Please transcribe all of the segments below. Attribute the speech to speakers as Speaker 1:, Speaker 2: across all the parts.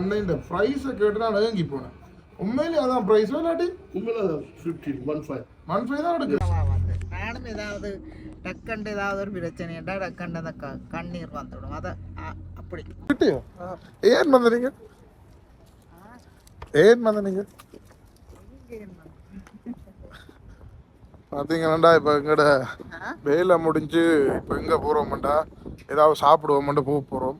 Speaker 1: அண்ணன் இந்த ப்ரைஸை கேட்டு நான் ஏங்கி போனேன். உண்மையிலேயே அதான் ப்ரைஸ் இல்லாட்டி?
Speaker 2: உண்மையில fifteen one five
Speaker 1: one five தான் எடுக்கு
Speaker 3: நானும் ஏதாவது டக்கண்டு ஏதாவது ஒரு பிரச்சனைட்டா டக்கண்டு அந்த க- கண்ணீர் வந்துடும். அதை அப்படி.
Speaker 1: கிட்டியோ ஏன் வந்தீங்க ஏன் வந்தீங்க பார்த்தீங்கன்னா இப்போ எங்கட வேலை முடிஞ்சு இப்போ எங்கே போகிறோம்டா ஏதாவது சாப்பிடுவோம்ட்டு போக போகிறோம்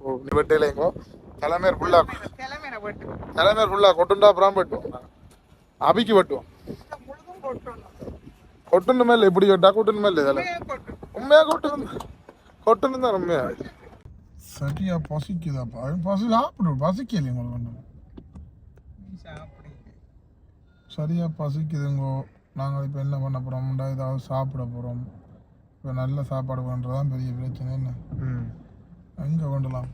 Speaker 1: ஸோ நீ வெட்டையிலேங்கோ தலைமையர் ஃபுல்லாக
Speaker 3: கிளம்பின போட்டு
Speaker 1: தலைமையர் ஃபுல்லாக கொட்டுண்டா அப்புறம் வெட்டுவோம் அபிக்கு வெட்டுவோம்
Speaker 3: முழுதும் போட்டோம்
Speaker 1: கொட்டுன்னு மேலே எப்படி வெட்டா கொட்டுன்னு மேலே இதில். உண்மையாக கொட்டுன்னு. கொட்டுன்னு தான் உண்மையா. சரியா பசிக்குதாப்பா பசி சாப்பிடு பசிக்கலையே உங்களுக்கு சரியா பசிக்குதுங்கோ. நாங்கள் இப்போ என்ன பண்ண போகிறோம்டா ஏதாவது சாப்பிட போகிறோம் இப்போ நல்ல சாப்பாடு பண்ணுறதான் பெரிய பிரச்சனை என்ன? எங்கே கொண்டலாம்?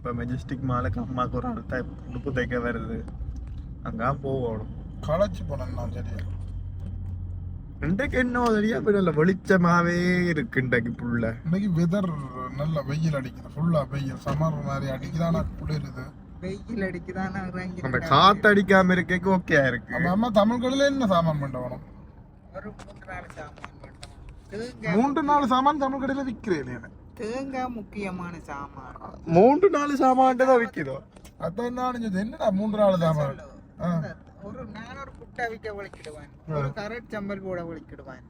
Speaker 4: இப்போ மெஜஸ்டிக் மாலுக்கு அம்மாவுக்கு ஒரு அடுத்த உடுப்பு தைக்க வருது. அங்கே போகணும்
Speaker 1: களைச்சி போனேன் நான் சரியா?
Speaker 4: இன்றைக்கு என்ன தெரியா இப்போ நல்ல வெளிச்சமாவே இருக்கு இன்றைக்கு புள்ள
Speaker 1: இன்னைக்கு வெதர் நல்ல வெயில் அடிக்குது ஃபுல்லாக வெயில். சம்மர் மாதிரி அடிக்குது ஆனால் குளிருது.
Speaker 3: வெயில் அடிக்குதான்
Speaker 4: அந்த காத்து அடிக்காம இருக்க ஓகே இருக்கு.
Speaker 1: நம்ம அம்மா தமிழ் கடையில் என்ன சாமான் பண்ண வேணும்
Speaker 3: ஒரு மூன்று நாள் சாமான்
Speaker 1: மூன்று நாலு சாமான் தமிழ் கடையில் விற்கிறேன்
Speaker 3: தேங்காய் முக்கியமான சாமான்.
Speaker 4: மூன்று நாலு சாமான் தான் விற்கிதோ
Speaker 1: அதான் நான் என்னடா மூன்று நாலு சாமான்?
Speaker 3: ஒரு நான் ஒரு புட்டா விக்க ஒழிக்கிடுவேன் ஒரு கரட் சம்பல் போட ஒழிக்கிடுவேன்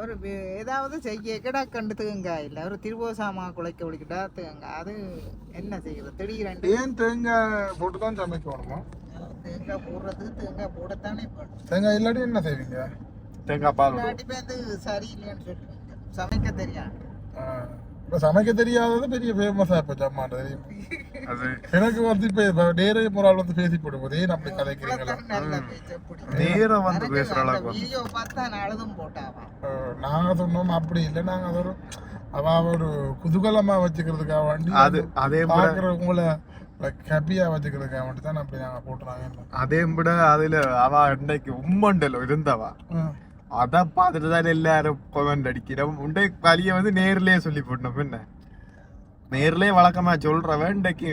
Speaker 3: ஒரு ஏதாவது செய்ய கிடா கண்டு தேங்காய் இல்லை? ஒரு திருவோசாமா குலைக்க ஒழிக்கிட்டா தேங்காய். அது என்ன செய்யுது திடீரென்று.
Speaker 1: ஏன் தேங்காய் போட்டு தான் சமைக்க வேணுமா
Speaker 3: தேங்காய் போடுறதுக்கு தேங்காய் போடத்தானே
Speaker 1: தேங்காய் இல்லாட்டி என்ன செய்வீங்க?
Speaker 4: தேங்காய் பால்
Speaker 3: இல்லாட்டி அது சரியில்லைன்னு சொல்லுவீங்க. சமைக்க தெரியாது.
Speaker 1: இப்போ சமைக்க தெரியாதது பெரிய ஃபேமஸாக இப்போ ஜம்மான் தெரியும்
Speaker 4: அது
Speaker 1: எனக்கு வந்து இப்போ இப்போ நேரே ஆள் வந்து பேசி போடும்போது ஏன் அப்படி கதைக்கிறீங்களா
Speaker 4: நேரம் வந்து பேசுற அளவுக்கு
Speaker 1: நாங்கள் சொன்னோம் அப்படி இல்லை நாங்கள் அது ஒரு அவ ஒரு குதூகலமாக வச்சுக்கிறதுக்காக வேண்டி
Speaker 4: அது அதே விட
Speaker 1: பார்க்குறவங்கள ஹாப்பியாக வச்சுக்கிறதுக்காக வேண்டி தான் அப்படி நாங்கள் போட்டுறாங்க
Speaker 4: அதே விட அதுல அவ இன்னைக்கு உம்மண்டல இருந்தவா அத பார்த்துட்டு தான் எல்லாரும் கொமெண்ட் அடிக்கிறோம் உண்டை வழிய வந்து நேர்லயே சொல்லி போட்டோம் என்ன நேர்லயே வழக்கமா சொல்றவன் இன்றைக்கு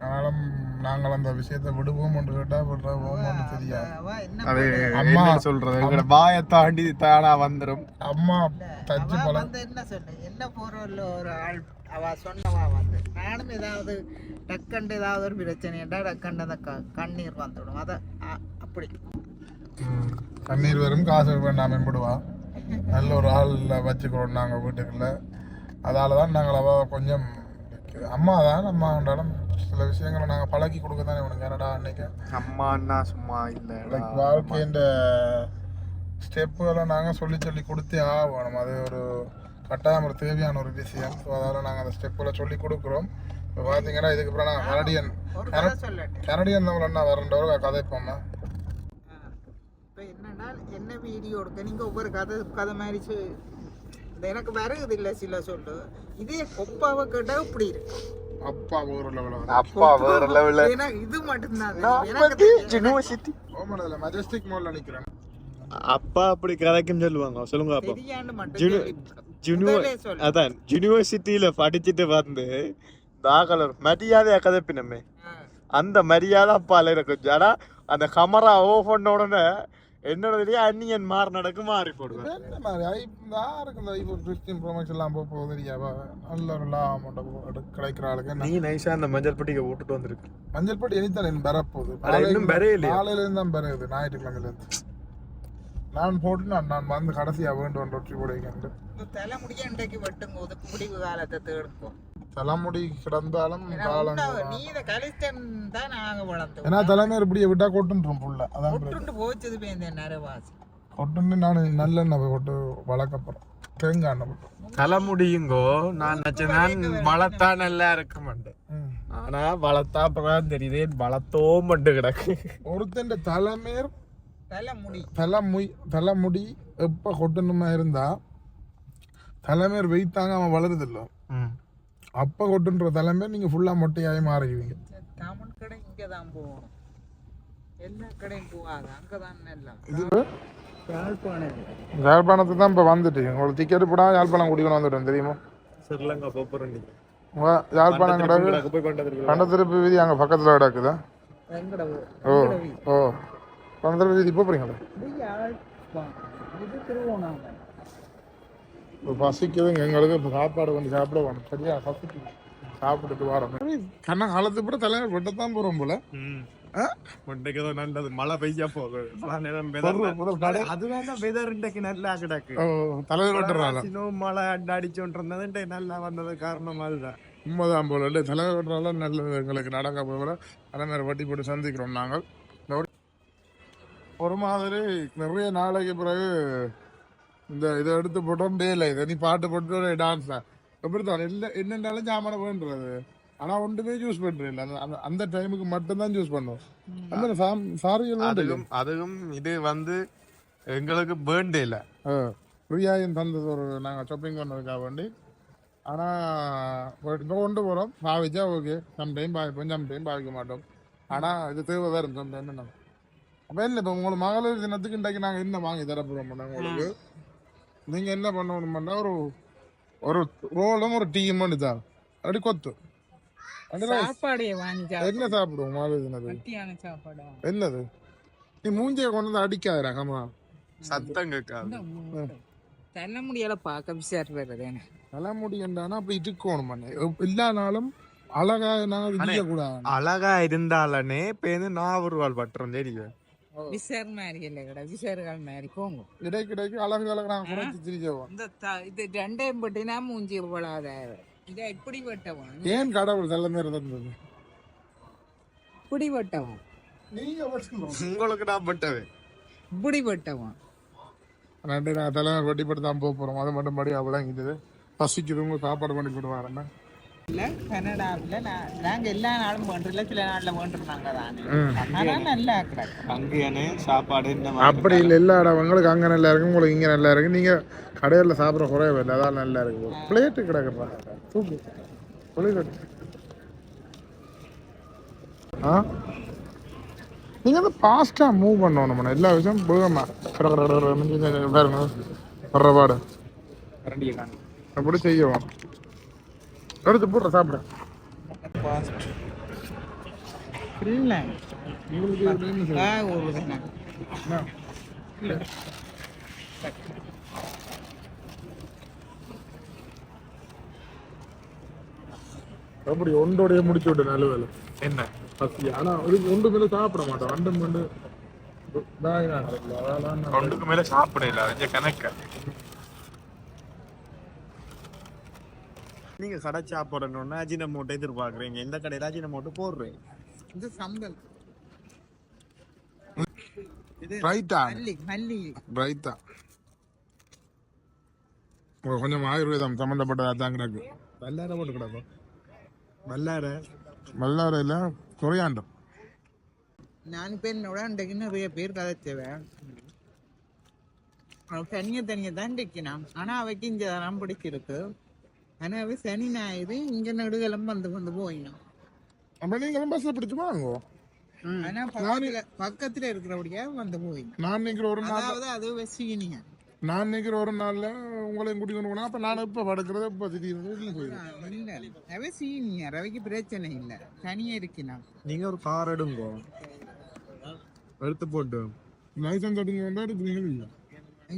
Speaker 1: ஆனாலும் நாங்கள் அந்த விஷயத்தை விடுவோம் என்று கேட்டால் விடுறோம் தெரியாது.
Speaker 4: அது
Speaker 1: அம்மா.
Speaker 4: சொல்றது? எங்களோட வாயை தாண்டி தானா வந்துரும்.
Speaker 1: அம்மா தச்சு
Speaker 3: வந்து என்ன சொல்லு? என்ன போறோம்ல ஒரு ஆள் அவ சொன்னவா வந்து? நானும் ஏதாவது டக்கண்டு ஏதாவது ஒரு பிரச்சனைட்டா டக்கண்டு அந்த க- கண்ணீர் வந்துடும். அத அப்படி.
Speaker 1: கண்ணீர் வரும் காசு வேண்டாம் மேம்படுவா நல்ல ஒரு ஆள் வச்சுக்கிறோம் நாங்கள் வீட்டுக்குள்ள. அதால தான் நாங்கள் அவ கொஞ்சம் அம்மா தான் அம்மா இருந்தாலும் சில விஷயங்களை நாங்கள் பழக்கி கொடுக்க தானே உனக்கு என்னடா அன்னைக்கு?
Speaker 4: அம்மான்னா சும்மா இல்ல
Speaker 1: லைக் வாழ்க்கைன்ற ஸ்டெப்புகளை நாங்கள் சொல்லி சொல்லி கொடுத்தே ஆகணும். அது ஒரு கட்டாயம் ஒரு தேவையான ஒரு விஷயம். ஸோ அதால் நாங்கள் அந்த ஸ்டெப்புகளை சொல்லி கொடுக்குறோம். இப்போ பார்த்தீங்கன்னா இதுக்கப்புறம் நான் கனடியன்
Speaker 3: கதை
Speaker 1: கனடியன் தமிழ் என்ன வரண்டவர் கதைப்போம்மா
Speaker 3: இப்போ என்னன்னா என்ன வீடியோ எடுக்க? நீங்க ஒவ்வொரு கதை கதை மாதிரி எனக்கு வருது இல்லை சில சொல்லு இதே கொப்பாவை கேட்டால் இப்படி இருக்கு.
Speaker 1: அப்பா ஊர் லெவலில்
Speaker 4: அப்பா வேற லெவல்ல
Speaker 3: ஏன்னா இது மட்டும்தான். எனக்கு.
Speaker 4: யூனிவர்சிட்டி
Speaker 1: ஓமனதில் மெஜஸ்டிக் மாலில் நிற்கிறேன்
Speaker 4: அப்பா அப்படி கதைக்கும் சொல்லுவாங்க. சொல்லுங்க அப்பா. அதான் யூனிவர்சிட்டியில படிச்சுட்டு வந்து தாகலர் மரியாதையா கதைப்பினமே. அந்த மரியாதை அப்பால இருக்கும் ஆனா அந்த கமரா ஓஃப் பண்ண உடனே என்னோட தெரியும் அந்நியன் மாறு நடக்கு மாறி போடுவேன்
Speaker 1: என்ன மாதிரி ஐ யாருக்கு இந்த ஐஃபோன் ஃபிஃப்டீன் ப்ரோமேக்ஸ் எல்லாம் போக போகுது நல்ல ஒரு லாபம் கிடைக்கிற ஆளுக்கு என்ன?
Speaker 4: நீ நைஸா அந்த மஞ்சள் பட்டிக்க விட்டுட்டு வந்திருக்கு.
Speaker 1: மஞ்சள் பட்டி எனித்தான் இன்னும் பெறப்போகுது.
Speaker 4: இன்னும் பெறையலையா?
Speaker 1: காலையிலேருந்து தான் பெறுது ஞாயிற்றுக்கிழமையிலேருந்து நான் போட்டு நான் நான் வந்து கடைசியாக வேண்டும் ஒற்றி போடுவேன்
Speaker 3: இந்த தலைமுடிய இன்றைக்கு வெட்டும் போது முடிவு காலத்தை தேடுப்போம்
Speaker 1: தலைமுடி கிடந்தாலும்
Speaker 3: ஏன்னா
Speaker 1: தலைமையர் இப்படியே விட்டா கொட்டுன்றோம் புள்ள அதான்
Speaker 3: போச்சது பேந்த நரவாசி.
Speaker 1: கொட்டுன்னு நான் நல்லெண்ணெய் போட்டு வளர்க்கப்படுறேன் தேங்காய் எண்ணெய் போட்டு.
Speaker 4: தலைமுடியுங்கோ நான் நினைச்சேன் வளர்த்தா நல்லா இருக்க மாட்டேன். ஆனா வளர்த்தா அப்புறம் தெரியுதே வளர்த்தோ மட்டு கிடக்கு.
Speaker 1: ஒருத்தன் தலைமையர்
Speaker 3: தலைமுடி.
Speaker 1: தலைமுய் தலைமுடி எப்போ கொட்டணுமா இருந்தா தலைமையர் வெயிட்டாங்க அவன் வளருதில்ல. அப்போ கொட்டுன்ற தலைமையர் நீங்கள் ஃபுல்லாக மொட்டையாகவே மாறிக்குவீங்க
Speaker 3: தமிழ் கடை இங்கே தான் போகணும் எல்லா கடையும் போகாது அங்கே தான் எல்லாம்?
Speaker 1: இது
Speaker 3: யாழ்ப்பாணம்.
Speaker 1: யாழ்ப்பாணத்துக்கு தான் இப்போ வந்துட்டு. உங்களுக்கு டிக்கெட் போடாமல் யாழ்ப்பாணம் குடிக்கணும் வந்துட்டோம் தெரியுமா?
Speaker 4: ஸ்ரீலங்கா போறேன்
Speaker 1: வா- யாழ்ப்பாணம் கிடக்கு
Speaker 4: போய் கொண்டது
Speaker 1: கண்டத்திருப்பு வீதி அங்கே பக்கத்தில் கிடக்குதா. ஓ. ஓ. கண்டத்திருப்பு வீதி போகிறீங்களா
Speaker 3: இது யாழ்ப்பாணம். இது திருவோணாமலை.
Speaker 1: இப்போ பசிக்குதுங்க எங்களுக்கு இப்போ சாப்பாடு கொஞ்சம் சாப்பிட வேணும். சரியா? பசிக்குது. சாப்பிட்டுட்டு வரோம். கண்ண காலத்து கூட தலைவர் வெட்ட தான் போகிறோம் போல
Speaker 4: ஏதோ நல்லது. மழை பெய்யா போகுது.
Speaker 1: கடை.
Speaker 4: அதுவேண்டா வெதர் இன்றைக்கு நல்லா கிடக்கு.
Speaker 1: தலைவர் வெட்டுறாங்க
Speaker 4: சின்ன மழை அடிச்சோன்ட்டு இருந்தது நல்லா வந்தது காரணம் அதுதான்.
Speaker 1: உண்மைதான் போல. இல்லை தலைவர் வெட்டுறால நல்லது. எங்களுக்கு நடக்க அதே மாதிரி வட்டி போட்டு சந்திக்கிறோம் நாங்கள். ஒரு மாதிரி நிறைய நாளைக்கு பிறகு இந்த இதை எடுத்து போட்டோம் டே இல்லை இதை நீ பாட்டு போட்டு டான்ஸ் தான் எப்படி தான் இல்லை என்னென்னாலும் சாமான வேண்டுறது ஆனால் ஒன்றுமே யூஸ் பண்ணுறது இல்லை. அந்த அந்த டைமுக்கு மட்டும்தான் யூஸ் பண்ணுவோம். அந்த சாரி
Speaker 4: அதுவும் அதுவும் இது வந்து எங்களுக்கு பேர்ண்டே இல்ல.
Speaker 1: ஃப்ரீயாயும் தந்தது ஒரு நாங்கள் ஷாப்பிங் பண்ணதுக்காக வேண்டி. ஆனால் இப்போ கொண்டு போகிறோம் பாவிச்சா ஓகே சம் டைம் பாவிப்போம் சம் டைம் பாவிக்க மாட்டோம். ஆனால் இது தேவை வேறு சம் டைம் என்ன அப்போ இல்லை இப்போ உங்களுக்கு மகளிர் தினத்துக்கு இன்றைக்கு நாங்கள் என்ன வாங்கி தரப்போகிறோம் உங்களுக்கு நீங்கள் என்ன பண்ணணும்னா ஒரு ஒரு ரோலும் ஒரு டீயும் தான் அப்படி கொத்து. என்ன சாப்பிடுவோம்
Speaker 3: சாப்பாடா?
Speaker 1: என்னது? நீ மூஞ்சியை கொண்டு வந்து அடிக்காதடா கமா
Speaker 4: சத்தம் கேட்காது.
Speaker 3: இந்த ஊ- தள்ள முடியால பார்க்க விசாரிப்படுறது என்ன?
Speaker 1: தலைமுடி என்றானா அப்படி இருக்கணும் பண்ண எல்லா நாளும் அழகா விதிக்க கூடாது
Speaker 4: அழகா இருந்தாலனே பேருந்து நாவூர்வால் பட்டுறோம் தெரியும்
Speaker 3: விசார் மாதிரி இல்லை கடை விசார்கள் மாதிரி போங்க
Speaker 1: இடைக்கிடைக்கு அழகு அழகு குறைச்சி
Speaker 3: இந்த த- இது ரெண்டையும் பட்டினா மூஞ்சி விழாத இதை இப்படி வெட்டவும்
Speaker 1: ஏன் கடவுள் தலைமை இருந்தது
Speaker 3: இப்படி வெட்டவும்
Speaker 1: நீங்க
Speaker 4: உங்களுக்கு நான் பட்டவே
Speaker 3: இப்படி வெட்டவும்
Speaker 1: ரெண்டு நான் தலைமை வட்டி போட்டு தான் போக போறோம் அது மட்டும் படி அவ்வளோங்கிட்டது பசிக்குது உங்க சாப்பாடு பண்ணி போட்டு வரேன்
Speaker 3: இல்ல கனடாவில் நான் எல்லா நாளும் பண்றல சில நாள்ல பண்றாங்க தானே நல்லா கிடக்கு
Speaker 4: அங்கேயானே சாப்பாடு இந்த
Speaker 1: அப்படி இல்லை எல்லா இடம் உங்களுக்கு அங்கே நல்லா இருக்கு உங்களுக்கு இங்கே நல்லா இருக்கு. நீங்க கடையில் சாப்பிட்ற குறையவே இல்லை அதான் நல்லா இருக்கு. பிளேட்டு கிடக்குறா. தூக்கு. பிளேட் ஆ? நீங்கள் வந்து ஃபாஸ்ட்டாக மூவ் பண்ணணும் நம்ம எல்லா விஷயம் கட கட கடன்னு பாருங்க வர்ற பாடு அப்படி செய்யவும் எடுத்து போடுற சாப்பிட.
Speaker 3: இல்ல.
Speaker 1: அப்படி ஒன்றோடைய முடிச்சு விட்டு நல்ல வேலை.
Speaker 4: என்ன?
Speaker 1: பசி. ஆனா ஒரு ஒன்று மேல சாப்பிட மாட்டோம் ரெண்டு மண்டு
Speaker 4: ஒன்றுக்கு மேல சாப்பிட இல்ல. அது கணக்க. நீங்க கடை சாப்பிடணும்னா அஜின மூட்டை எதிர்பார்க்குறீங்க. இந்த கடையில அஜின மூட்டை போடுறேன்
Speaker 3: இது சம்பல் மல்லி
Speaker 1: ரைத்தா கொஞ்சம் ஆயுர்வேதம் சம்மந்தப்பட்டதா தான் கிடக்கு வல்லார. போட்டு கிடக்கும்
Speaker 4: வல்லார
Speaker 1: வல்லாரையில் குறையாண்டம்
Speaker 3: நான் இப்போ என்னோட அன்றைக்கு நிறைய பேர் கதைச்சவன் தனியாக தனியாக தான் தைக்கினான் ஆனால் அவைக்கு இங்கே தான் பிடிச்சிருக்கு. ஆனால் அவ சனி ஞாயிறு இங்கே நடுகளும் வந்து வந்து போயினான்
Speaker 1: அப்போ நீங்களும் பஸ்ஸில் பிடிச்சு வாங்கோ.
Speaker 3: ஆனால் பக்கத்தில் பக்கத்தில் இருக்கிறபடியா வந்து போயினான்
Speaker 1: நான் நிற்கிற ஒரு நாள்
Speaker 3: அதாவது அது வசிக்கினீங்க
Speaker 1: நான் நிற்கிற ஒரு நாளில் உங்களையும் கூட்டி கொண்டு போனா அப்போ நான் இப்போ படுக்கிறது இப்போ திடீர்னு
Speaker 3: இல்லை. அவ சீனியர் அவைக்கு பிரச்சனை இல்லை. தனியாக இருக்கினான்
Speaker 4: நீங்க ஒரு கார் எடுங்க. எடுத்து போட்டு.
Speaker 1: லைசன்ஸ் எடுங்க வந்தால் எடுக்கிறீங்க இல்லை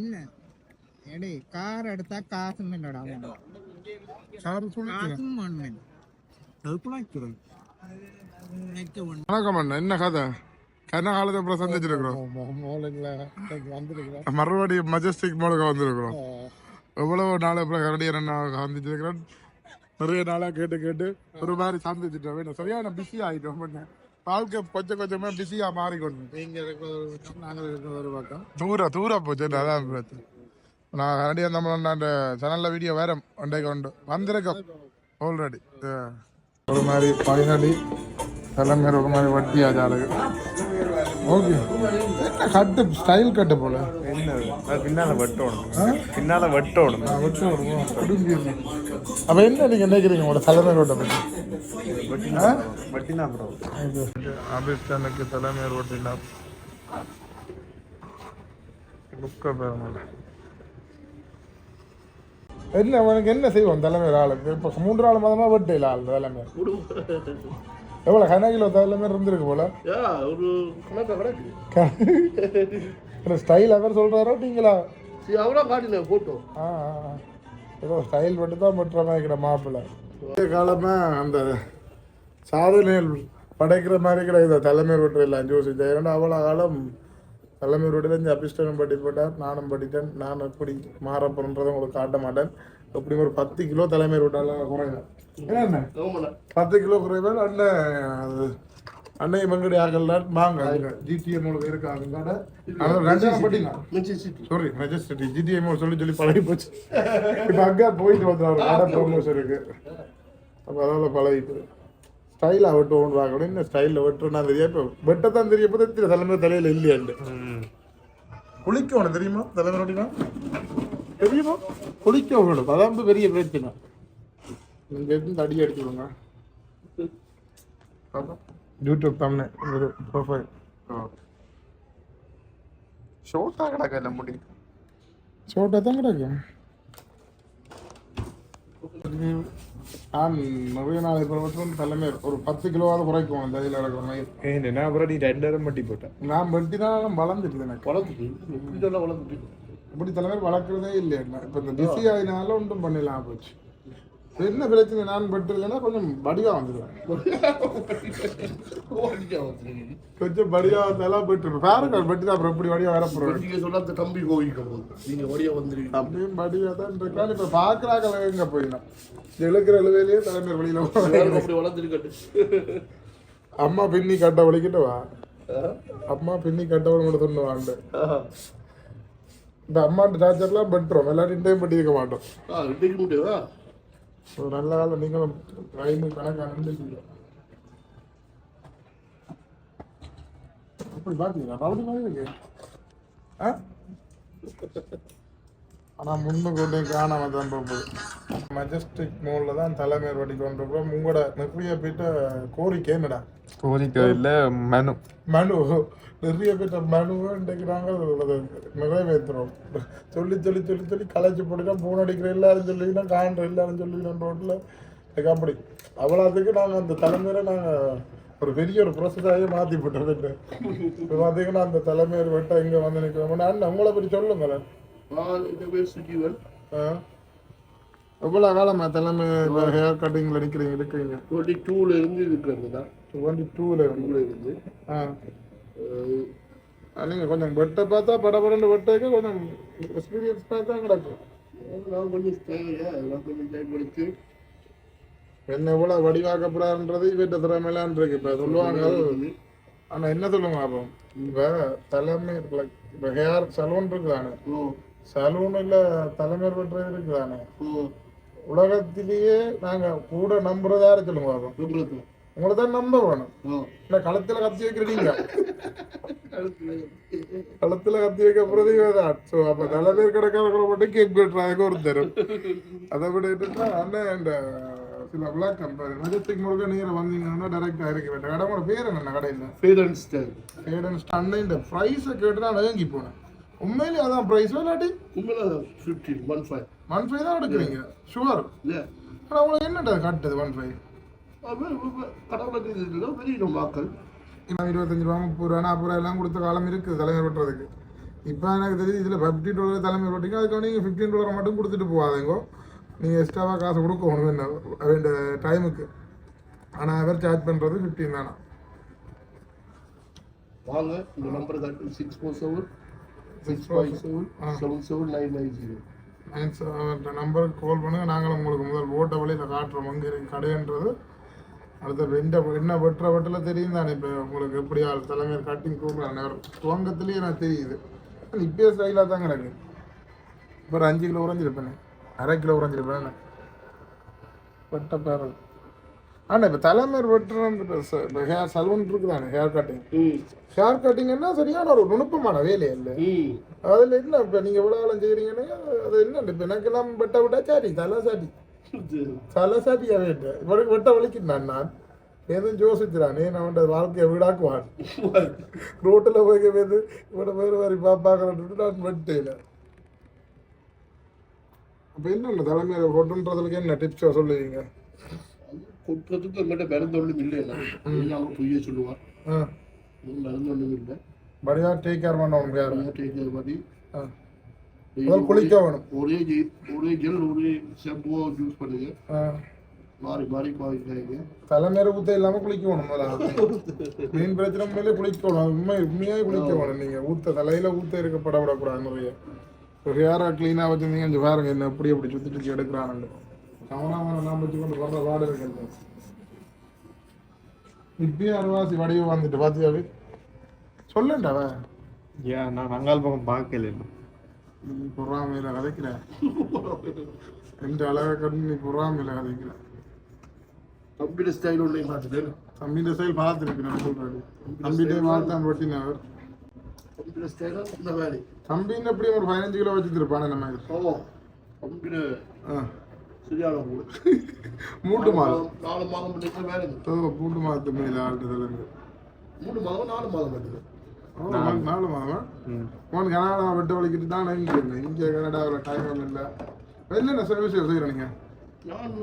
Speaker 3: இல்லை. எடே கார் எடுத்தா காசும் இல்லடா
Speaker 1: வணக்கம் அண்ணா. என்ன கதை? கன காலத்தை அப்புறம் சந்திச்சிருக்கிறோம். மறுபடியும் மஜஸ்டிக் மாலுக்கு வந்திருக்கிறோம். எவ்வளவு நாள் அப்புறம் கரடியர் அண்ணா சந்திச்சிருக்கிறேன் நிறைய நாளாக கேட்டு கேட்டு ஒரு மாதிரி சந்திச்சிட்டோம். வேணும் சரியான பிஸி ஆகிட்டோம் பண்ண வாழ்க்கை கொஞ்சம் கொஞ்சமாக பிஸியாக மாறிக்கொண்டு.
Speaker 2: நீங்க நாங்கள் இருக்கிற ஒரு பக்கம்.
Speaker 1: தூரம் தூரம் போச்சு. அதான் பிரச்சனை. நான் கரடியர் நம்ம அந்த சேனலில் வீடியோ வேற அன்றைக்கு உண்டு. வந்திருக்கோம். ஆல்ரெடி ஒரு மாதிரி ஃபைனலி தலைமை ஒரு மாதிரி வட்டி ஆச்சாளுக்கு ஓகே என்ன கட்டு? ஸ்டைல் கட்டு போல.
Speaker 4: பின்னால வெட்டணும் பின்னால வெட்டணும்
Speaker 1: நான் விட்டு வருவோம் குடும்பி அப்ப என்ன நீங்க நினைக்கிறீங்க உங்களோட தலைமை ரோட்டை பத்தி ஆ?
Speaker 4: வெட்டினா ப்ரோ
Speaker 1: இது அபிஸ்டனுக்கு தலைமை ரோட்டினா லுக்க பெருமாள் என்ன அவனுக்கு என்ன செய்வோம்? தலைமையில் ஆளுக்கு இப்போ மூன்று நாலு மாதமாக வெட்டையில் ஆள் தலைமை எவ்வளோ கணக்கிலோ தலைமை இருந்திருக்கு போல.
Speaker 2: ஒரு
Speaker 1: ஸ்டைல் அவர் சொல்கிறாரோ நீங்களா?
Speaker 2: அவரா காட்டின போட்டோ
Speaker 1: ஆ. ஏதோ ஸ்டைல் மட்டும் தான் பட்டுற மாதிரி இருக்கிற மாப்பிள்ளை. காலமாக அந்த சாதனைகள் படைக்கிற மாதிரி கிடையாது. தலைமை ரோட்டில் இல்லை யோசிச்சேன் ஏன்னா அவ்வளோ காலம் தலைமை ரோட்டில் இருந்து அபிஷ்டனம் பட்டி போட்டார் நானும் படித்தேன் நான் எப்படி மாற போகிறன்றதை உங்களுக்கு காட்ட மாட்டேன். எப்படி ஒரு பத்து கிலோ தலைமை ரோட்டால் குறையும் என்ன?
Speaker 2: ஆமாண்ணா.
Speaker 1: பத்து கிலோ குறைவால் அண்ணன் அன்னை மங்கடி ஆகலாம் வாங்க ஜிடிஎம் இருக்காங்க சாரி மெஜஸ்டிக் ஜிடிஎம் சொல்லி சொல்லி பழகி போச்சு. இப்போ அங்கே போயிட்டு வந்தாரு கடை ப்ரொமோஷனுக்கு அப்போ அதனால பழகிட்டு ஸ்டைலாக வெட்டுவோம் பார்க்கணும் இன்னும் ஸ்டைலில் வெட்டுறேன்னா தெரியும் இப்போ வெட்டத்தான் தெரியும். இப்போ தெரியும். தலைமை தலையில் இல்லையாண்டு குளிக்கணும் தெரியுமா? தலைமை ரொட்டினா தெரியுமா? குளிக்க விடணும் அதான் பெரிய பிரச்சனை. நீங்கள் எதுவும் தடி அடிச்சுடுங்க யூடியூப் தமிழ் ஒரு ப்ரொஃபைல்
Speaker 4: ஷோட்டா கிடக்கல முடி.
Speaker 1: சோட்டா தான் கிடக்கும் நான் நிறைய நாளை பிறவற்றும் தலைமை ஒரு பத்து கிலோவாவது குறைக்கும் அந்த இதில் இருக்கிற மாதிரி.
Speaker 4: ஏன் அப்புறம் நீ ரெண்டாயிரம் மட்டி போட்டேன்.
Speaker 1: நான் வெட்டிதான் வளர்ந்துட்டு எனக்கு.
Speaker 2: வளர்ந்துட்டு இப்படிதான் வளர்ந்துட்டு
Speaker 1: அப்படி தலைமை வளர்க்குறதே இல்லை இப்போ இந்த பிஸி ஆகினால ஒன்றும் பண்ணிடலாம் போச்சு. என்ன பிரச்சனை நான் வெட்டுறதுன்னா கொஞ்சம் வந்துடுவேன்
Speaker 2: ஓடிக்கா வந்துருக்கு
Speaker 1: கொஞ்சம் வடிவா வந்தாலும் போயிட்டு பாருங்க வெட்டி தான் அப்புறம் எப்படி வடிவா வரப்போறேன்
Speaker 2: நீங்க சொன்னா அந்த தம்பி கோவிக்க போகுது. நீங்க வழியா வந்துருக்கீங்க
Speaker 1: அப்படியும் வடிவா தான் இருக்கான்னு இப்போ பார்க்குறாங்க எங்க போயிடலாம் எழுக்கிற எழுவையிலேயே தலைமை.
Speaker 2: எல்லாரும் அப்படி வளர்ந்துருக்கட்டு
Speaker 1: அம்மா பின்னி கட்ட வலிக்கிட்டு வா அம்மா பின்னி கட்டவன் மட்டும் சொன்னுவாண்டு இந்த அம்மாண்ட சார்ஜர்லாம் பெட்ரோம் எல்லாத்தையும் டைம் பண்ணியிருக்க மாட்டோம். ஸோ நல்ல காலம் நீங்களும் டைமு கணக்காக அப்படி பார்த்தீங்களா மறுபடியும் மாதிரி இருக்கு. ஆ? ஆனால் முன்னு கொண்டு காணாம தான் போகுது மஜஸ்டிக் மோலில் தான் தலைமை வடி கொண்டு போகிறோம் உங்களோட நிறைய பேர்ட்ட கோரிக்கை என்னடா?
Speaker 4: கோரிக்கையில் மனு.
Speaker 1: மனு. நிறைய பேர்ட்ட மனுவை இன்றைக்கு நாங்கள் நிறைவேற்றுறோம். சொல்லி சொல்லி சொல்லி சொல்லி கலைச்சி போட்டுட்டா ஃபோன் அடிக்கிற எல்லாரும் சொல்லிக்கினா காண்ற எல்லாரும் சொல்லிக்கிறோம் ரோட்டில் அப்படி. அவ்வளோத்துக்கு நாங்கள் அந்த தலைமையில நாங்கள் ஒரு பெரிய ஒரு ப்ரொசஸாகவே மாற்றி போட்டோம் இப்போ பார்த்தீங்கன்னா அந்த தலைமையர் வெட்ட இங்கே வந்து நிற்கிறோம் அண்ணன் உங்களை பற்றி சொல்லுங்களேன்.
Speaker 2: நான் பேர் சுஜீவன்
Speaker 1: ஆ. எவ்வளோ காலமா தலைமை ஹேர் கட்டிங்கில் நிற்கிறீங்க இருக்கிறீங்க
Speaker 2: டுவெண்ட்டி டூல இருந்து இருக்கிறது தான்.
Speaker 1: டுவெண்ட்டி டூவில்
Speaker 2: டூல இருந்து.
Speaker 1: ஆ. நீங்கள் கொஞ்சம் வெட்ட பார்த்தா படபடன்னு வெட்டக்கு கொஞ்சம் எக்ஸ்பீரியன்ஸ் பார்த்தா கிடக்கும்
Speaker 2: நான் கொஞ்சம் எடுத்து
Speaker 1: என்ன எவ்வளோ வடிவாக்கப்படுறான்றது இவற்ற திறமையிலான் இருக்கு. இப்போ சொல்லுவாங்க. ஆனால் என்ன சொல்லுவாங்க அப்போ இப்போ தலைமை இப்போ ஹேர் சலூன் இருக்குதானே? சலூனில் தலைமை பண்ணுறது இருக்குதானே? உலகத்திலேயே நாங்கள் கூட நம்புறது யாரை சொல்லுங்க உங்களை தான் நம்ப வேணும் இல்லை களத்தில் கத்தி வைக்கிறீங்க களத்தில். கத்தி வைக்க போகிறது இவதான் ஸோ அப்போ தலைமையர் கிடக்கிறவங்களை மட்டும் கேக் பெட்டுறாங்க ஒரு தரும் அதை விட அண்ணன் இந்த சில விளக்கம் மெஜஸ்டிக் முழுக்க நீங்கள் வந்தீங்கன்னா டேரெக்டாக இருக்க வேண்டாம் கடையோட பேர் என்ன கடையில்
Speaker 2: ஃபேர் அண்ட் ஸ்டைல்
Speaker 1: ஏடன் அண்ணன் இந்த ப்ரைஸை கேட்டு நான் இறங்கி போனேன். உண்மையிலேயே அதான் ப்ரைஸ் இல்லாட்டி?
Speaker 2: உண்மையில fifteen one five
Speaker 1: one five தான் எடுக்கிறீங்க. ஷுவர்
Speaker 2: இல்லை
Speaker 1: ஆனால் உங்களுக்கு என்னடா காட்டுது ஒன் ஃபைவ்
Speaker 2: கடவுளுக்கு இது பெரிய மக்கள்.
Speaker 1: இன்னும் இருபத்தஞ்சு ரூபா முப்பது ரூபா நாற்பது ரூபா எல்லாம் கொடுத்த காலம் இருக்குது தலைமை வெட்டுறதுக்கு இப்போ எனக்கு தெரியுது இதில் ஃபிஃப்டி டாலர் தலைமை வெட்டிங்க அதுக்கு நீங்கள் ஃபிஃப்டீன் டாலர் மட்டும் கொடுத்துட்டு போகாதீங்கோ. நீங்கள் எக்ஸ்ட்ராவாக காசு கொடுக்கணும் என்ன அவன் டைமுக்கு ஆனால் அவர் சார்ஜ் பண்ணுறது ஃபிஃப்டீன் தானே?
Speaker 2: வாங்க இந்த நம்பர் காட்டு six four seven six five seven seven seven nine nine zero
Speaker 1: அவர்கிட்ட நம்பருக்கு கால் பண்ணுங்க. நாங்களும் உங்களுக்கு முதல் ஓட்ட வழியில் காட்டுறோம் அங்கே இருக்கு கடைன்றது. அடுத்த எந்த என்ன வெட்டுற வெட்டில் தெரியும் தானே. இப்போ உங்களுக்கு எப்படி ஆள் தலைமையர் கட்டிங் கூப்பிட்றாங்க துவங்கத்துலேயே எனக்கு தெரியுது. இப்பயே ஸ்டைலாக தான் கிடக்கு. இப்போ ஒரு அஞ்சு கிலோ உறைஞ்சிருப்பேன். அரை கிலோ உறைஞ்சிருப்பேன். வெட்ட பேரல் ஆனால் இப்போ தலைமையர் வெட்டுற இப்போ ஹேர் சலூன் இருக்குதானே ஹேர் கட்டிங் ஹேர் கட்டிங்கன்னா சரியான ஒரு நுணுப்பமான வேலையே இல்லை அதில் என்ன இப்போ நீங்கள் எவ்வளோ காலம் செய்கிறீங்கன்னா அது என்ன இப்போ எனக்கெல்லாம் வெட்ட விட்டா சாரி தலை சாட்டி தலை சாட்டியா வேட்டேன் இவனுக்கு வெட்ட வலிக்கிட்டான் நான் ஏதும் யோசிக்கிறான் ஏன் அவன் வாழ்க்கையை வீடாக்குவான். ரோட்டில் போய் வந்து இவனை வேறு மாதிரி பார்ப்பாக்கிறேன் நான் வெட்டையில் இப்போ என்ன தலைமையில் கொட்டுன்றதுக்கு என்ன டிப்ஸாக சொல்லுவீங்க?
Speaker 2: கொட்டுறதுக்கு எங்கிட்ட மருந்து ஒன்றும் இல்லை இல்லை. அவங்க பொய்ய சொல்லுவான்? மருந்து ஒன்றும் இல்லை.
Speaker 1: படியாக டேக் கேர் யார்
Speaker 2: டேக்கிற மாதிரி
Speaker 1: ஆ. முதல்ல குளிக்க வேணும்.
Speaker 2: ஒரே ஒரே ஜெல் ஒரே ஷாம்புவோ யூஸ் பண்ணுங்க. மாறி மாறி பாவிக்காதீங்க
Speaker 1: தலைமையில ஊத்த இல்லாம குளிக்கணும் முதல்ல. மீன் பிரச்சனை மேலே குளிக்கணும். அது உண்மை உண்மையாவே குளிக்கணும் நீங்க ஊத்த தலையில ஊத்த இருக்கப்பட விடக்கூடாது நிறைய. ஹேரா க்ளீனா வச்சிருந்தீங்க பாருங்க என்ன எப்படி அப்படி சுத்தி சுத்தி எடுக்கிறானுங்க கவனமான நாம் வச்சுக்கொண்டு வர்ற பாடு இருக்கு இப்பயும் அருவாசி வடிவு வந்துட்டு பாத்தியாவே? சொல்லண்டவ
Speaker 4: ஏன் நான் அங்கால் பக்கம் பார்க்கல
Speaker 1: நீ பொறாமையில கதைக்கிற. எந்த அழகை கண்டு நீ பொறாமையில கதைக்கிற.
Speaker 2: கம்ப்யூட்டர் ஸ்டைல் ஒன்றே பார்த்துட்டு
Speaker 1: தம்பிന്റെ சைல் பார்த்துருக்கு நான் சொல்றாரு தம்பிட்டே மாத்தான் பட்டினவர்
Speaker 2: கம்ப்யூட்டர் ஸ்டைலாக இந்த மாதிரி
Speaker 1: தம்பின்னு எப்படி ஒரு பதினஞ்சு கிலோ வச்சுருப்பானே நம்ம இது?
Speaker 2: ஓ
Speaker 1: ஆ.
Speaker 2: சரியான
Speaker 1: மூட்டு மாதம்
Speaker 2: நாலு மாதம் பண்ணிட்டு வேலை
Speaker 1: ஓ மூட்டு மாதத்து மேல ஆள்றதுல இருந்து
Speaker 2: மூணு மாதம் நாலு மாதம் பண்ணுது
Speaker 1: நாலு மாதமா? உனக்கு கனடா வெட்ட வலிக்கிட்டு தான் இங்கே இருந்தேன். இங்கே கனடாவில் டைம் இல்லை. வெளில என்ன சர்வீஸ் செய்கிறேன் நீங்கள்
Speaker 2: நான்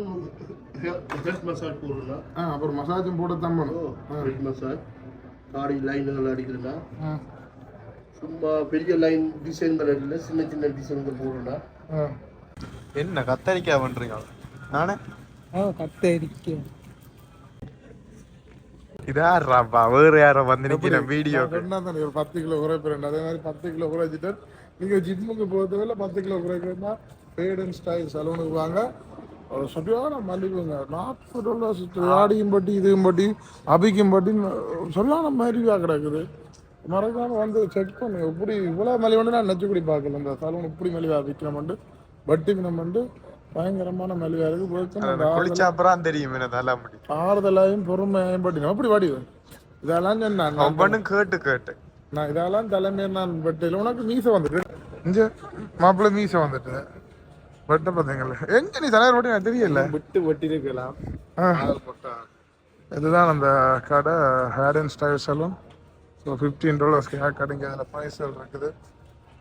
Speaker 2: ஹெல்த் மசாஜ் போடுறேன்னா.
Speaker 1: ஆ அப்புறம் மசாஜும் போட்டு தான் பண்ணும்
Speaker 2: ஹெல்த் மசாஜ். காடி லைன்கள் அடிக்கிறேன்னா. சும்மா பெரிய லைன் டிசைன்கள் இல்லை சின்ன சின்ன டிசைன்கள் போடுறேன்னா.
Speaker 1: ஆ.
Speaker 4: என்ன கத்தரிக்காய் பண்றீங்க? நானே?
Speaker 3: ஓ கத்தரிக்க.
Speaker 4: இதாடுறாப்பா வேற யாரோ வந்து நிக்கிற வீடியோ
Speaker 1: என்ன தானே ஒரு பத்து கிலோ குறைப்பிறேன் அதே மாதிரி பத்து கிலோ குறைச்சிட்டு நீங்கள் ஜிம்முக்கு போகிறதுல பத்து கிலோ குறைக்கிறதுனா ஃபேட் அண்ட் ஸ்டைல் சலூனுக்கு வாங்க. ஒரு சரியான மலிவுங்க. நாற்பது டாலர்ஸ் ஆடியும் பட்டி இதுவும் பட்டி அபிக்கும் பட்டி சொல்லான மாதிரியா கிடக்குது. மறக்காம வந்து செக் பண்ணுங்க இப்படி இவ்வளோ மலிவுன்னு நான் நச்சுக்குடி பார்க்கல. இந்த சலூன் இப்படி மலிவா விற்கிறோம்ட்டு வட்டி நம்ம பயங்கரமான மலிவா இருக்கு
Speaker 4: அப்புறம் தெரியும்
Speaker 1: ஆறுதலாயும் பொறுமையாயும் பட்டினோம் அப்படி வாடி இதெல்லாம் சொன்னான்
Speaker 4: ஒவ்வொன்றும் கேட்டு கேட்டு.
Speaker 1: நான் இதெல்லாம் தலைமையை நான் வெட்டையில் உனக்கு மீசை வந்துட்டு. இங்க மாப்பிள்ளை மீசை வந்துட்டு. வெட்ட பார்த்தீங்கல்ல எங்க நீ தலைவர் ஓட்டி எனக்கு தெரியல.
Speaker 4: விட்டு வெட்டி இருக்கலாம்
Speaker 1: ஆ. இதுதான் அந்த கடை hair and style salon so fifteen டாலர்ஸ்க்கு hair cutting அதில் பைசல் இருக்குது.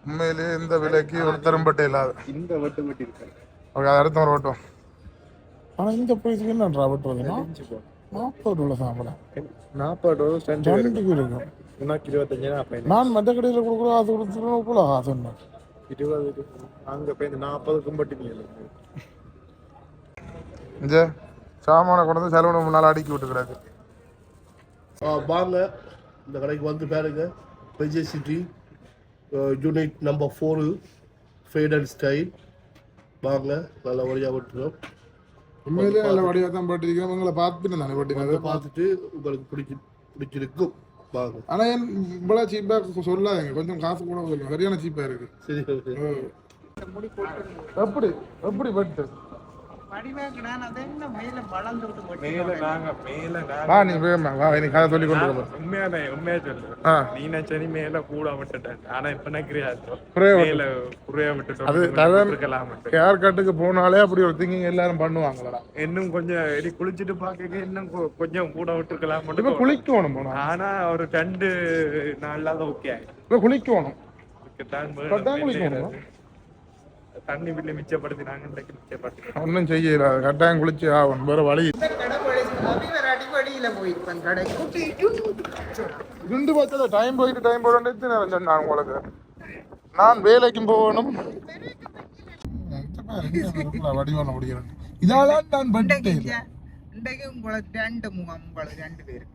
Speaker 1: உண்மையிலேயே இந்த விலைக்கு ஒருத்தரும் பட்டே இல்லாத.
Speaker 4: இந்த வெட்டு வெட்டி இருக்கலாம்
Speaker 1: ஓகே அது அடுத்த முறை ஓட்டும் ஆனால் இந்த ப்ரைஸுக்கு என்னன்றா வெட்டுறதுன்னா நாற்பது டாலர் சாம்பளம்
Speaker 4: நாற்பது ரெண்டு
Speaker 1: ரெண்டுக்கு இருக்கும்
Speaker 4: உனக்கு இருபத்தஞ்சு அப்ப
Speaker 1: நான் மற்ற கடையில் கொடுக்குறோம் அது கொடுத்துருவோம் கூட சொன்னேன்
Speaker 4: இருபது அங்க போய் இந்த நாற்பதுக்கும் பட்டினீங்க
Speaker 1: இந்த சாமானை கொண்டு வந்து செலவு முன்னால் அடுக்கி விட்டுக்கிறாரு.
Speaker 2: ஆ, வாங்க இந்த கடைக்கு வந்து பாருங்க. Vijay city unit number four fade and style வாங்க நல்ல வழியாக விட்டுரும்
Speaker 1: உண்மையிலேயே நல்ல வடிவாக தான் பட்டிருக்கிறோம் உங்களை பார்த்துட்டு தானே பட்டினது
Speaker 2: பார்த்துட்டு உங்களுக்கு பிடிச்சி பிடிச்சிருக்கும். வாங்க.
Speaker 1: ஆனால் ஏன் இவ்வளோ சீப்பாக சொல்லாதீங்க. கொஞ்சம் காசு கூட சொல்லுங்க சரியான சீப்பாக இருக்கு.
Speaker 2: சரி
Speaker 1: எப்படி? எப்படி பட்டு வா நீ வேமா வா நீ கதை சொல்லி கொண்டு
Speaker 4: உண்மையான உண்மையா சொல்லு நீ நினைச்சனி மேல கூட விட்டுட்டேன். ஆனா இப்ப நினைக்கிறியாது
Speaker 1: குறைய
Speaker 4: மேல குறைய விட்டுட்டோம்.
Speaker 1: அது கதை-
Speaker 4: இருக்கலாம்
Speaker 1: ஹேர் கட்டுக்கு போனாலே அப்படி ஒரு திங்கிங் எல்லாரும் பண்ணுவாங்களடா.
Speaker 4: இன்னும் கொஞ்சம் எடி குளிச்சுட்டு பாக்க இன்னும் கொஞ்சம் கூட விட்டுருக்கலாம்
Speaker 1: இப்போ குளிக்கணும் போனா
Speaker 4: ஆனா ஒரு ரெண்டு நாள்ல ஓகே
Speaker 1: இப்போ குளிக்கணும். குளிக்கணும்.
Speaker 4: தண்ணி பில்லு மிச்சப்படுத்தினாங்க. இன்றைக்கு மிச்சப்படுத்தி
Speaker 1: ஒன்றும் செய்யல. கட்டாயம் குளிச்சு ஆகணும். வேற வழி
Speaker 3: இந்த கடை அபிவர் அடிப்படையில போயிருப்பேன் கடைக்கு
Speaker 1: ரெண்டு பட்சத்தில் டைம் போயிட்டு டைம் போட்டு நான் உங்களுக்கு? நான் வேலைக்கும் போகணும். வடிவான முடிகிறேன் இதாலாம் நான் பட்டேன்
Speaker 3: இன்றைக்கு உங்களுக்கு ரெண்டு முகம் உங்களுக்கு ரெண்டு பேருக்கு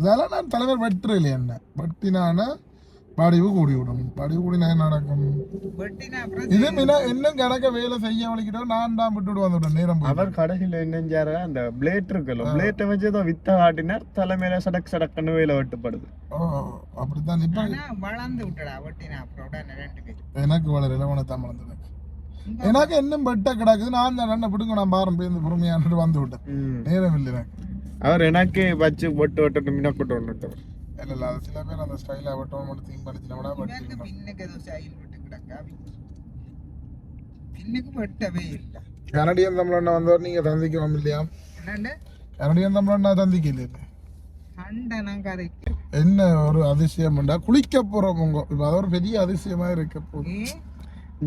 Speaker 1: இதெல்லாம் நான் தலைவர் இல்லையா என்ன? வட்டினான படிவு கூடி விடணும் படிவு கூடி நான் நடக்கும்? இது மின இன்னும் கணக்க வேலை செய்ய வலிக்கிட்டோம் நான் தான் விட்டுட்டு வந்துவிட்டேன் நேரம்
Speaker 4: அவர் கடைசியில் என்னஞ்சாரு அந்த பிளேட் இருக்குல்ல பிளேட்டை வச்சு ஏதோ வித்த ஆட்டினார் தலைமையில சடக் சடக்குன்னு வேலை வெட்டுப்படுது.
Speaker 1: ஓ அப்படித்தான் இப்ப
Speaker 3: வளர்ந்து விட்டடா வெட்டினா அப்புறம் ரெண்டு பேரும்
Speaker 1: எனக்கு வளரல உனத்தான் வளர்ந்தது எனக்கு இன்னும் பெட்ட கிடக்குது நான் தான் என்ன பிடுங்க நான் பாரம் பேருந்து பொறுமையான்னு வந்து விட்டேன். நேரம் இல்லை எனக்கு.
Speaker 4: அவர் எனக்கு வச்சு வெட்டு வெட்டு மினக்கொட்டு ஒன்று
Speaker 1: இல்ல இல்ல அது சில பேர் அந்த ஸ்டைல வெட்டவும் மட்டும் திங்க் பண்ணிச்சுனா பட்
Speaker 3: இவனுக்கு பின்னுக்கு ஏதோ சைல் விட்டு கிடக்கா பின்னுக்கு. வெட்டவே இல்லை.
Speaker 1: கனடியன் தமிழண்ணா வந்தவர் நீங்க தந்திக்கிறோம் இல்லையா?
Speaker 3: என்னண்டு?
Speaker 1: கனடியன் தமிழண்ணா தந்திக்க இல்லை
Speaker 3: கண்டனம் கதைக்கு.
Speaker 1: என்ன ஒரு அதிசயம்டா குளிக்க போறோம் உங்க இப்ப அது ஒரு பெரிய அதிசயமா இருக்க போகுது.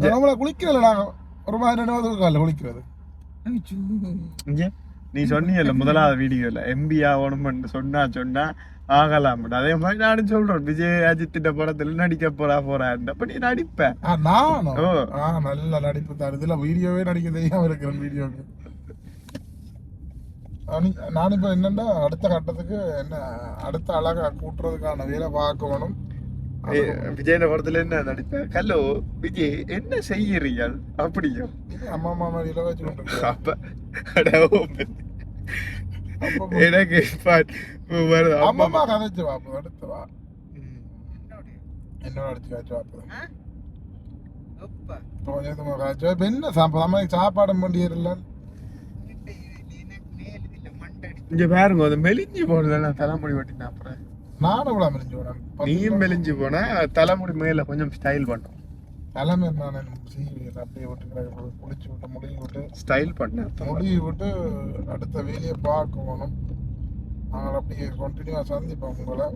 Speaker 1: நம்மள குளிக்கல நாங்க ஒரு மாதிரி ரெண்டாவது காலில் குளிக்கிறது.
Speaker 3: ஐயோ.
Speaker 4: இங்க? நீ சொன்னியல்ல முதலாவது வீடியோல. எம்பி ஆகணும்னு சொன்னா சொன்னா ஆகலாம். அதே மாதிரி நானும் சொல்றேன். விஜய் அஜித்திட்ட படத்துல நடிக்க போறா போறா அப்ப நீ நடிப்ப.
Speaker 1: நானும். நல்ல நடிப்பு தான். இதுல வீடியோவே நடிக்க தெரியாம இருக்கிறேன் வீடியோக்கு. நான் இப்போ என்னன்னா அடுத்த கட்டத்துக்கு என்ன அடுத்த அழகா கூட்டுறதுக்கான வேலை பார்க்கணும்.
Speaker 4: விஜய் படத்துல என்ன நடிப்ப? ஹலோ விஜய் என்ன செய்யறீர்கள்? அப்படியும்
Speaker 1: அம்மா அம்மா மாதிரில வச்சு கொண்டு
Speaker 4: அப்ப எனக்கு வருது.
Speaker 1: அம்மா கதைச்சு வாப்பு அடுத்து வா. என்னோட அடிச்சு காய்ச்சி வாப்பு என்ன சாப்பாடு? சாப்பாடு
Speaker 3: அடி.
Speaker 4: இங்க பாருங்க அந்த மெலிஞ்சு போனதுல தலைமுடி வெட்டினா அப்புறம்.
Speaker 1: நானும் மெலிஞ்சு போனேன்.
Speaker 4: நீயும் மெலிஞ்சு போனா தலைமுடி மேல கொஞ்சம் ஸ்டைல் பண்ணும்.
Speaker 1: தலைமை நான் சீவி அப்படியே விட்டு குளிச்சு விட்டு முடிவு விட்டு
Speaker 4: ஸ்டைல் பண்ண
Speaker 1: முடிவு விட்டு அடுத்த வேலையை பார்க்கணும். நாங்கள் அப்படியே கண்டினியூவாக சந்திப்போம் உங்களை.